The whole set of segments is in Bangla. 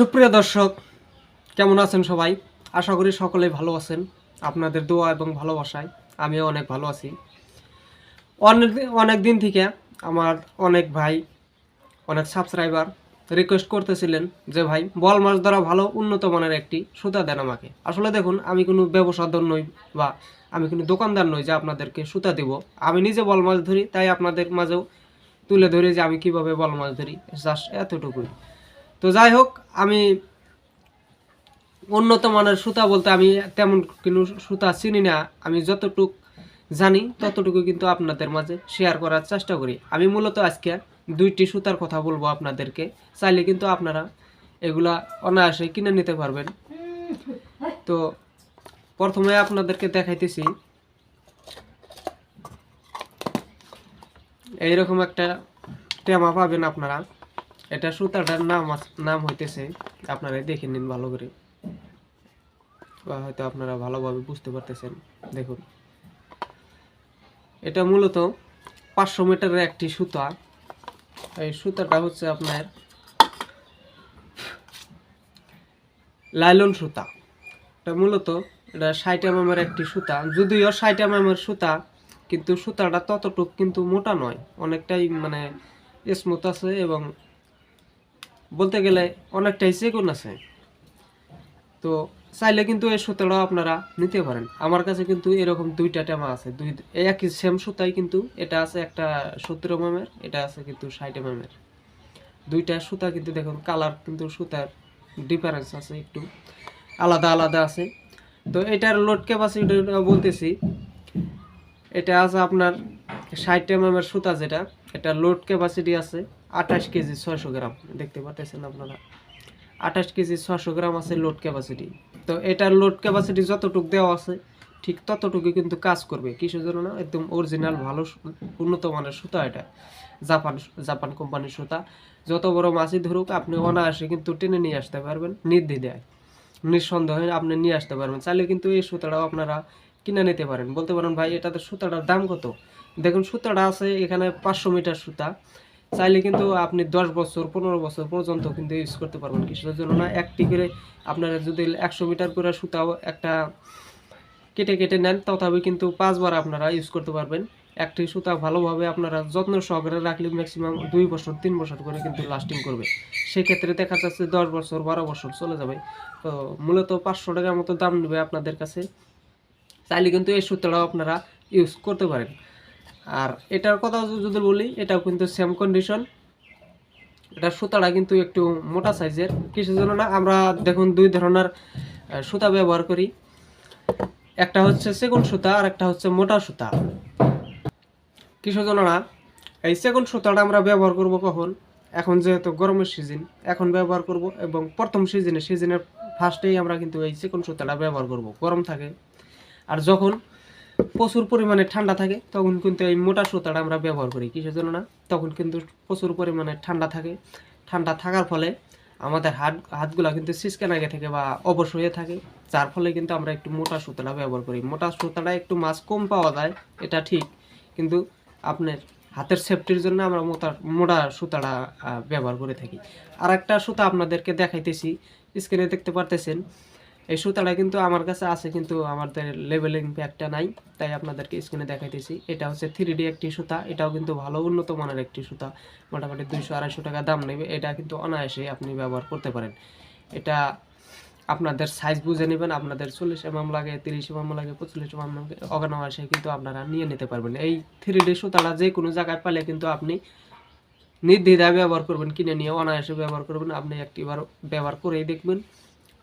সুপ্রিয় দর্শক, কেমন আছেন সবাই? আশা করি সকলেই ভালো আছেন। আপনাদের দোয়া এবং ভালোবাসায় আমিও অনেক ভালো আছি। অনেক অনেক দিন থেকে আমার অনেক ভাই, অনেক সাবস্ক্রাইবার রিকোয়েস্ট করতেছিলেন যে, ভাই, বল মাছ ধরা ভালো, উন্নত মানের একটি সুতা দেন আমাকে। আসলে দেখুন, আমি কোনো ব্যবসাদার নই বা আমি কোনো দোকানদার নই যে আপনাদেরকে সুতা দেব। আমি নিজে বল মাছ ধরি, তাই আপনাদের মাঝেও তুলে ধরি যে আমি কীভাবে বল মাছ ধরি, জাস্ট এতটুকুই। তো যাই হোক, আমি উন্নত মানের সুতা বলতে আমি তেমন কোনো সুতা চিনি না। আমি যতটুক জানি, ততটুকু কিন্তু আপনাদের মাঝে শেয়ার করার চেষ্টা করি। আমি মূলত আজকে দুইটি সুতার কথা বলব আপনাদেরকে। চাইলে কিন্তু আপনারা এগুলা অনায়াসে কিনে নিতে পারবেন। তো প্রথমে আপনাদেরকে দেখাইতেছি। এইরকম একটা টেমা পাবেন আপনারা। এটা সুতাটার নাম নাম হইতেছে, আপনারা দেখে নিন ভালো করে। বা হয়তো আপনারা ভালোভাবে বুঝতে পারতেছেন। দেখুন। এটা মূলত পাঁচশো মিটারের একটি সুতা। এই সুতাটা হচ্ছে আপনার লাইলন সুতা। এটা মূলত এটা ষাট এমএমের একটি সুতা। যদিও ষাট এমএমের সুতা, কিন্তু সুতাটা ততটুক কিন্তু মোটা নয়। অনেকটাই মানে স্মুথ আছে এবং বলতে গেলে অনেকটাই চেগুন আছে। তো চাইলে কিন্তু এই সুতাটাও আপনারা নিতে পারেন। আমার কাছে কিন্তু এরকম দুইটা টেমা আছে। দুই একই সেম সুতাই কিন্তু এটা আছে একটা সত্তর এমএমের এটা আছে কিন্তু ষাট এমএমের দুইটা সুতা কিন্তু দেখুন কালার কিন্তু সুতার ডিফারেন্স আছে একটু। আলাদা আলাদা আছে। তো এটার লোড ক্যাপাসিটি বলতেছি, এটা আছে আপনার ষাট এমএমের সুতা যেটা এটা লোড ক্যাপাসিটি আছে আঠাশ কেজি ছয়শো গ্রাম, দেখতে পাচ্ছেন আপনারা। আঠাশ কেজি ছশো গ্রাম আছে লোড ক্যাপাসিটি তো এটার লোড ক্যাপাসিটি যতটুকু দেওয়া আছে, ঠিক ততটুকু কিন্তু কাজ করবে। কিসের জন্য না? একদম অরিজিনাল ভালো, উন্নত মানের সুতা এটা। জাপান জাপান কোম্পানির সুতা। যত বড় মাছই ধরুক, আপনি অনায়াসে কিন্তু টেনে নিয়ে আসতে পারবেন, নির্দ্বিধায়। নিঃসন্দেহে আপনি নিয়ে আসতে পারবেন। চাইলে কিন্তু এই সুতাটাও আপনারা কিনে নিতে পারেন। বলতে পারেন, ভাই, এটাতে সুতাটার দাম কত? দেখুন, সুতাটা আছে এখানে পাঁচশো মিটার সুতা। চাইলে কিন্তু আপনি দশ বছর, পনেরো বছর পর্যন্ত কিন্তু ইউজ করতে পারবেন কিসের জন্য না একটি করে আপনারা যদি একশো মিটার করে সুতাও একটা কেটে কেটে নেন, তথাপি কিন্তু পাঁচবার আপনারা ইউজ করতে পারবেন। একটি সুতা ভালোভাবে আপনারা যত্ন সহকারে রাখলে ম্যাক্সিমাম দুই বছর, তিন বছর করে কিন্তু লাস্টিং করবে। সেক্ষেত্রে দেখা যাচ্ছে দশ বছর, বারো বছর চলে যাবে। তো মূলত পাঁচশো টাকার মতো দাম নেবে আপনাদের কাছে। চাইলে কিন্তু এই সুতাটাও আপনারা ইউজ করতে পারেন। আর এটার কথা যদি বলি, এটাও কিন্তু সেম কন্ডিশন এটা সুতাটা কিন্তু একটু মোটা সাইজের কিছু জন্য না, আমরা দেখুন দুই ধরনের সুতা ব্যবহার করি। একটা হচ্ছে সেগুন সুতা, আর একটা হচ্ছে মোটা সুতা। কিছু জন্য না, এই সেগুন সুতাটা আমরা ব্যবহার করব কখন? এখন যেহেতু গরমের সিজন এখন ব্যবহার করব এবং প্রথম সিজনে সিজনের ফার্স্টেই আমরা কিন্তু এই সেগুন সুতাটা ব্যবহার করব। গরম থাকে। আর যখন প্রচুর পরিমাণে ঠান্ডা থাকে, তখন কিন্তু এই মোটা সুতাটা আমরা ব্যবহার করি, কিসের জন্য না? তখন কিন্তু প্রচুর পরিমাণে ঠান্ডা থাকে। ঠান্ডা থাকার ফলে আমাদের হাত, হাতগুলা কিন্তু সিসকান আগে থাকে বা অবশ হয়ে থাকে। যার ফলে কিন্তু আমরা একটু মোটা সুতাটা ব্যবহার করি। মোটা সুতাটা একটু মাছ কম পাওয়া যায়, এটা ঠিক। কিন্তু আপনার হাতের সেফটির জন্য আমরা মোটা মোটা সুতাটা ব্যবহার করে থাকি। আর একটা সুতা আপনাদেরকে দেখাইতেছি। স্ক্রিনে দেখতে পারতেছেন এই সুতাটা কিন্তু আমার কাছে আছে, কিন্তু আমাদের লেভেলিং প্যাকটা নাই, তাই আপনাদেরকে স্ক্রিনে দেখাইতেছি। এটা হচ্ছে থ্রি ডি একটি সুতা, এটাও কিন্তু ভালো উন্নত মানের একটি সুতা। মোটামুটি দুইশো আড়াইশো টাকা দাম নেবে, এটা কিন্তু অনায়াসে আপনি ব্যবহার করতে পারেন। এটা আপনাদের সাইজ বুঝে নেবেন, আপনাদের চল্লিশ এমএম লাগে, তিরিশ এমএম লাগে পঁচল্লিশ এমএম লাগে অগানাওয়াসে কিন্তু আপনারা নিয়ে নিতে পারবেন। এই থ্রি ডি সুতাটা যে কোনো জায়গায় পেলে কিন্তু আপনি নির্দ্বিধায় ব্যবহার করবেন, কিনে নিয়ে অনায়াসে ব্যবহার করবেন, আপনি একটিবার ব্যবহার করেই দেখবেন।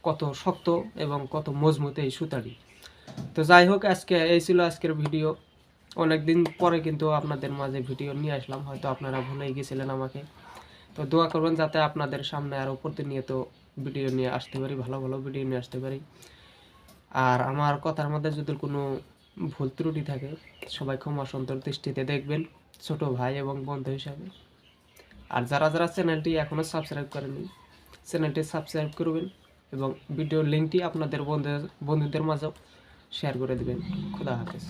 কত শক্ত এবং কত মজবুত এই সুতাটি। তো যাই হোক আজকে এই ছিল আজকের ভিডিও। অনেক দিন পরে কিন্তু আপনাদের মাঝে ভিডিও নিয়ে আসলাম, হয়তো আপনারা ভুলেই গেছিলেন আমাকে। তো দোয়া করবেন যাতে আপনাদের সামনে আরও প্রতিনিয়ত ভিডিও নিয়ে আসতে পারি, ভালো ভালো ভিডিও নিয়ে আসতে পারি। আর আমার কথার মধ্যে যদি কোনো ভুল ত্রুটি থাকে, সবাই ক্ষমা সুন্দর দৃষ্টিতে দেখবেন, ছোট ভাই এবং বন্ধু হিসাবে। আর যারা যারা চ্যানেলটি এখনও সাবস্ক্রাইব করেনি চ্যানেলটি সাবস্ক্রাইব করবেন। এবং ভিডিওর লিঙ্কটি আপনাদের বন্ধু বন্ধুদের মাঝেও শেয়ার করে দেবেন। খোদা হাফেজ।